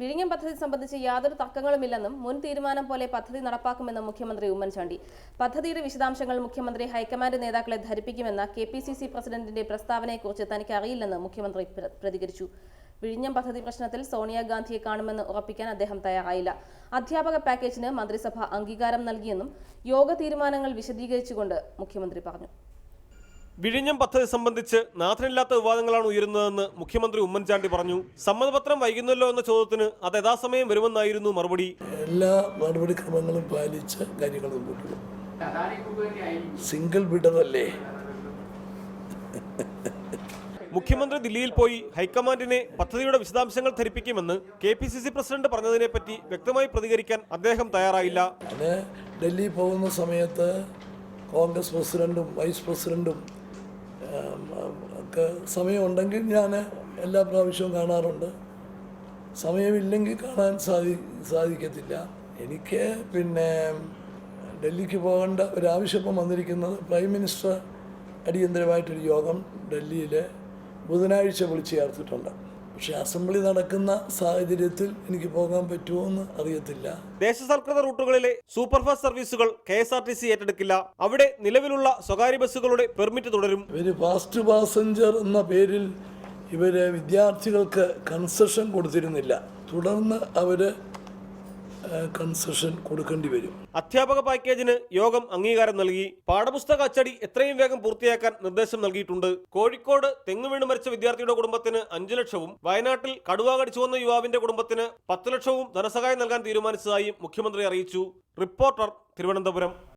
വിഴിഞ്ഞം പദ്ധതി സംബന്ധിച്ച് യാതൊരു തർക്കങ്ങളുമില്ലെന്നും മുൻ തീരുമാനം പോലെ പദ്ധതി നടപ്പാക്കുമെന്നും മുഖ്യമന്ത്രി ഉമ്മൻചാണ്ടി. പദ്ധതിയുടെ വിശദാംശങ്ങൾ മുഖ്യമന്ത്രി ഹൈക്കമാൻഡ് നേതാക്കളെ ധരിപ്പിക്കുമെന്ന കെ പി സി സി പ്രസിഡന്റിന്റെ പ്രസ്താവനയെക്കുറിച്ച് തനിക്ക് അറിയില്ലെന്ന് മുഖ്യമന്ത്രി പ്രതികരിച്ചു. വിഴിഞ്ഞം പദ്ധതി പ്രശ്നത്തിൽ സോണിയാഗാന്ധിയെ കാണുമെന്ന് ഉറപ്പിക്കാൻ അദ്ദേഹം തയ്യാറായില്ല. അധ്യാപക പാക്കേജിന് മന്ത്രിസഭ അംഗീകാരം നൽകിയെന്നും യോഗ തീരുമാനങ്ങൾ വിശദീകരിച്ചുകൊണ്ട് മുഖ്യമന്ത്രി പറഞ്ഞു. വിഴിഞ്ഞം പദ്ധതി സംബന്ധിച്ച് നാഥനില്ലാത്ത വിവാദങ്ങളാണ് ഉയരുന്നതെന്ന് മുഖ്യമന്ത്രി ഉമ്മൻചാണ്ടി പറഞ്ഞു. സമ്മതപത്രം വൈകുന്നല്ലോ എന്ന ചോദ്യത്തിന് അത് യഥാസമയം വരുമെന്നായിരുന്നു മറുപടി. എല്ലാ നടപടിക്രമങ്ങളും പാലിച്ച് കാര്യങ്ങൾ സിംഗിൾ ബിഡറല്ലേ മുഖ്യമന്ത്രി ദില്ലിയിൽ പോയി ഹൈക്കമാൻഡിനെ പദ്ധതിയുടെ വിശദാംശങ്ങൾ ധരിപ്പിക്കുമെന്ന് K P C C president പറഞ്ഞതിനെപ്പറ്റി വ്യക്തമായി പ്രതികരിക്കാൻ അദ്ദേഹം തയ്യാറായില്ല. ഡൽഹി പോകുന്ന സമയത്ത് കോൺഗ്രസ് പ്രസിഡന്റും വൈസ് ആം, ഒക്കെ സമയമുണ്ടെങ്കിൽ ഞാൻ എല്ലാ പ്രാവശ്യവും കാണാറുണ്ട്. സമയമില്ലെങ്കിൽ കാണാൻ സാധി സാധിക്കത്തില്ല. എനിക്ക് പിന്നെ ഡൽഹിക്ക് പോകേണ്ട ഒരാവശ്യം ഇപ്പം വന്നിരിക്കുന്നത് പ്രൈം മിനിസ്റ്റർ അടിയന്തരമായിട്ടൊരു യോഗം ഡൽഹിയിൽ ബുധനാഴ്ച വിളിച്ചു ചേർത്തിട്ടുണ്ട്. പക്ഷേ അസംബ്ലി നടക്കുന്ന സാഹചര്യത്തിൽ എനിക്ക് പോകാൻ പറ്റുമോ എന്ന് അറിയത്തില്ല. ദേശസൽകൃത റൂട്ടുകളിലെ സൂപ്പർഫാസ്റ്റ് സർവീസുകൾ K S R T C ഏറ്റെടുക്കില്ല. അവിടെ നിലവിലുള്ള സ്വകാര്യ ബസ്സുകളുടെ പെർമിറ്റ് തുടരും. ഇവർ ഫാസ്റ്റ് പാസഞ്ചർ എന്ന പേരിൽ ഇവർ വിദ്യാർത്ഥികൾക്ക് കൺസെഷൻ കൊടുത്തിരുന്നില്ല. തുടർന്ന് അവർ കൺസെഷൻ കൊടുക്കേണ്ടി വരും. അധ്യാപക പാക്കേജിന് യോഗം അംഗീകാരം നൽകി. പാഠപുസ്തക അച്ചടി എത്രയും വേഗം പൂർത്തിയാക്കാൻ നിർദ്ദേശം നൽകിയിട്ടുണ്ട്. കോഴിക്കോട് തെങ്ങ് വീണ് മരിച്ച വിദ്യാർത്ഥിയുടെ കുടുംബത്തിന് അഞ്ചു ലക്ഷവും വയനാട്ടിൽ കടുവ കടിച്ചു വന്ന യുവാവിന്റെ കുടുംബത്തിന് പത്ത് ലക്ഷവും ധനസഹായം നൽകാൻ തീരുമാനിച്ചതായി മുഖ്യമന്ത്രി അറിയിച്ചു. റിപ്പോർട്ടർ തിരുവനന്തപുരം.